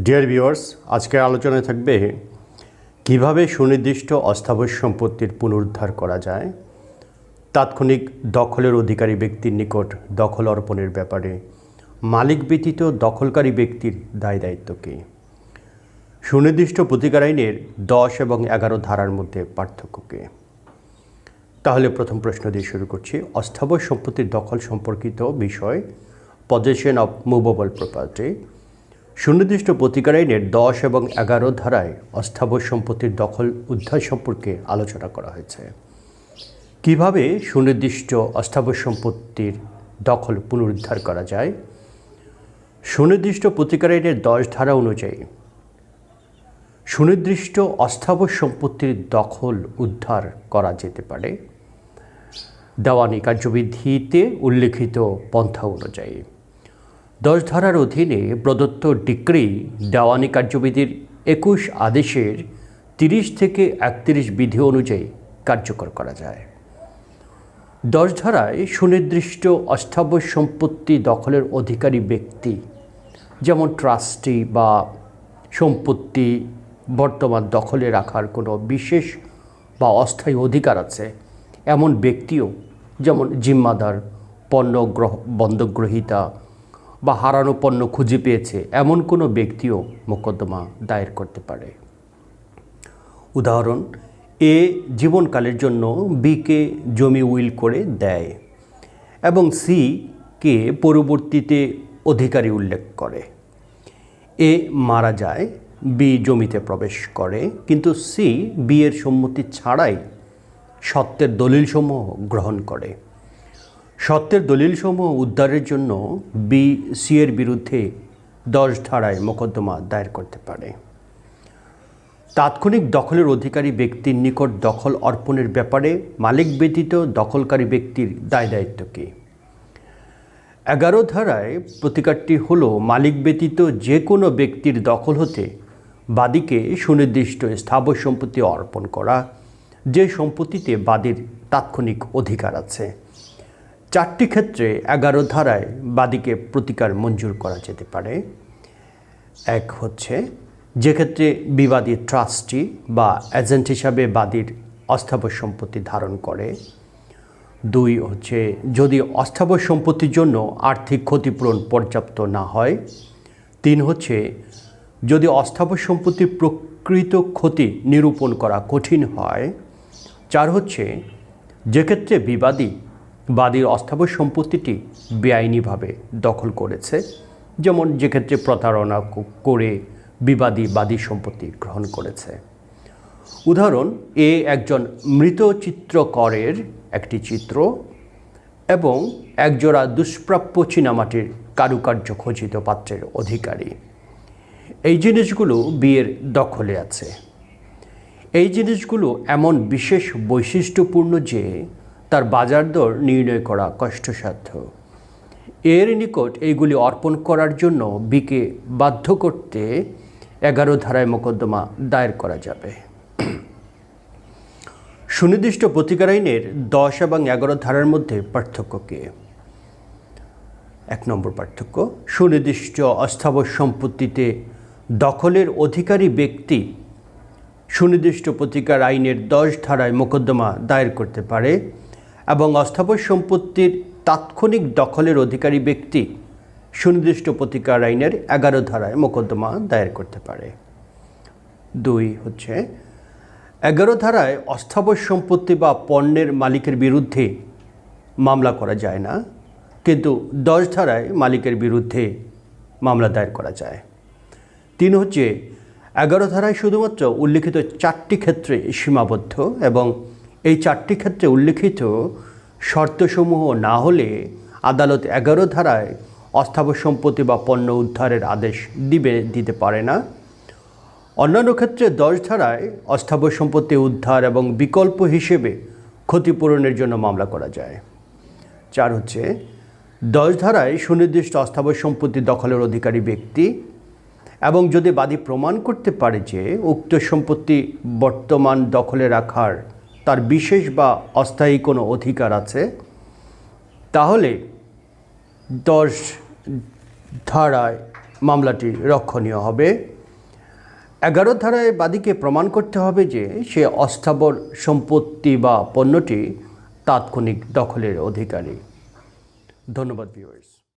Dear viewers আজকের আলোচনায় থাকবে কীভাবে সুনির্দিষ্ট অস্থাবর সম্পত্তির পুনরুদ্ধার করা যায়, তাৎক্ষণিক দখলের অধিকারী ব্যক্তির নিকট দখল অর্পণের ব্যাপারে, মালিক ব্যতীত দখলকারী ব্যক্তির দায় দায়িত্ব কী? সুনির্দিষ্ট প্রতিকার আইনের দশ এবং এগারো ধারার মধ্যে পার্থক্য কী? তাহলে প্রথম প্রশ্ন দিয়ে শুরু করছি। অস্থাবর সম্পত্তির দখল সম্পর্কিত বিষয় পজেশন অফ মুভেবল প্রপার্টি সুনির্দিষ্ট প্রতিকার আইনের দশ এবং এগারো ধারায় অস্থাবর সম্পত্তির দখল উদ্ধার সম্পর্কে আলোচনা করা হয়েছে। কীভাবে সুনির্দিষ্ট অস্থাবর সম্পত্তির দখল পুনরুদ্ধার করা যায়? সুনির্দিষ্ট প্রতিকার আইনের দশ ধারা অনুযায়ী, সুনির্দিষ্ট অস্থাবর সম্পত্তির দখল উদ্ধার করা যেতে পারে। দেওয়ানি কার্যবিধিতে উল্লেখিত পন্থা অনুযায়ী দশ ধারার অধীনে প্রদত্ত ডিক্রি দেওয়ানি কার্যবিধির একুশ আদেশের তিরিশ থেকে একত্রিশ বিধি অনুযায়ী কার্যকর করা যায়। দশ ধারায় সুনির্দিষ্ট অস্থাবর সম্পত্তি দখলের অধিকারী ব্যক্তি, যেমন ট্রাস্টি বা সম্পত্তি বর্তমান দখলে রাখার কোনো বিশেষ বা অস্থায়ী অধিকার আছে, এমন ব্যক্তিও যেমন জিম্মাদার, পণ্য গ্রহ বন্ধগ্রহীতা বা হারানো পণ্য খুঁজে পেয়েছে এমন কোনো ব্যক্তিও মোকদ্দমা দায়ের করতে পারে। উদাহরণ, এ জীবনকালের জন্য বিকে জমি উইল করে দেয় এবং সি কে পরবর্তীতে অধিকারী উল্লেখ করে। এ মারা যায়, বি জমিতে প্রবেশ করে, কিন্তু সি বিয়ের সম্মতি ছাড়াই সত্যের দলিলসমূহ গ্রহণ করে। সত্যের দলিলসমূহ উদ্ধারের জন্য বি সি এর বিরুদ্ধে দশ ধারায় মোকদ্দমা দায়ের করতে পারে। তাৎক্ষণিক দখলের অধিকারী ব্যক্তির নিকট দখল অর্পণের ব্যাপারে মালিক ব্যতীত দখলকারী ব্যক্তির দায় দায়িত্ব কী? এগারো ধারায় প্রতিকারটি হল মালিক ব্যতীত যে কোনো ব্যক্তির দখল হতে বাদীকে সুনির্দিষ্ট স্থাবর সম্পত্তি অর্পণ করা। যে সম্পত্তিতে বাদীর তাৎক্ষণিক অধিকার আছে। চারটি ক্ষেত্রে এগারো ধারায় বাদীকে প্রতিকার মঞ্জুর করা যেতে পারে। এক হচ্ছে, যে ক্ষেত্রে বিবাদী ট্রাস্টি বা এজেন্ট হিসাবে বাদীর অস্থাবর সম্পত্তি ধারণ করে। দুই হচ্ছে, যদি অস্থাবর সম্পত্তির জন্য আর্থিক ক্ষতিপূরণ পর্যাপ্ত না হয়। তিন হচ্ছে, যদি অস্থাবর সম্পত্তির প্রকৃত ক্ষতি নিরূপণ করা কঠিন হয়। চার হচ্ছে, যে ক্ষেত্রে বিবাদী বাদীর অস্থাবর সম্পত্তিটি বেআইনিভাবে দখল করেছে, যেমন যে ক্ষেত্রে প্রতারণা করে বিবাদী বাদী সম্পত্তি গ্রহণ করেছে। উদাহরণ, এ একজন মৃত চিত্রকরের একটি চিত্র এবং একজোড়া দুষ্প্রাপ্য চীনামাটির কারুকার্য খচিত পাত্রের অধিকারী। এই জিনিসগুলো বিয়ের দখলে আছে। এই জিনিসগুলো এমন বিশেষ বৈশিষ্ট্যপূর্ণ যে তার বাজার দর নির্ণয় করা কষ্টসাধ্য। এর নিকট এইগুলি অর্পণ করার জন্য বিকে বাধ্য করতে এগারো ধারায় মোকদ্দমা দায়ের করা যাবে। সুনির্দিষ্ট প্রতিকার আইনের দশ এবং এগারো ধারার মধ্যে পার্থক্য কে? এক নম্বর পার্থক্য, সুনির্দিষ্ট অস্থাবর সম্পত্তিতে দখলের অধিকারী ব্যক্তি সুনির্দিষ্ট প্রতিকার আইনের দশ ধারায় মোকদ্দমা দায়ের করতে পারে। এবং অস্থাবর সম্পত্তির তাৎক্ষণিক দখলের অধিকারী ব্যক্তি সুনির্দিষ্ট প্রতিকার আইনের এগারো ধারায় মোকদ্দমা দায়ের করতে পারে। দুই হচ্ছে, এগারো ধারায় অস্থাবর সম্পত্তি বা পণ্যের মালিকের বিরুদ্ধে মামলা করা যায় না, কিন্তু দশ ধারায় মালিকের বিরুদ্ধে মামলা দায়ের করা যায়। তিন হচ্ছে, এগারো ধারায় শুধুমাত্র উল্লিখিত চারটি ক্ষেত্রে সীমাবদ্ধ এবং এই চারটি ক্ষেত্রে উল্লিখিত শর্তসমূহ না হলে আদালত এগারো ধারায় অস্থাবর সম্পত্তি বা পণ্য উদ্ধারের আদেশ দিবে, দিতে পারে না। অন্যান্য ক্ষেত্রে দশ ধারায় অস্থাবর সম্পত্তি উদ্ধার এবং বিকল্প হিসেবে ক্ষতিপূরণের জন্য মামলা করা যায়। চার হচ্ছে, দশ ধারায় সুনির্দিষ্ট অস্থাবর সম্পত্তি দখলের অধিকারী ব্যক্তি এবং যদি বাদী প্রমাণ করতে পারে যে উক্ত সম্পত্তি বর্তমান দখলে রাখার তার বিশেষ বা অস্থায়ী কোনো অধিকার আছে, তাহলে দশ ধারায় মামলাটি রক্ষণীয় হবে। এগারো ধারায় বাদীকে প্রমাণ করতে হবে যে সে অস্থাবর সম্পত্তি বা পণ্যটি তাৎক্ষণিক দখলের অধিকারী। ধন্যবাদ ভিউয়ার্স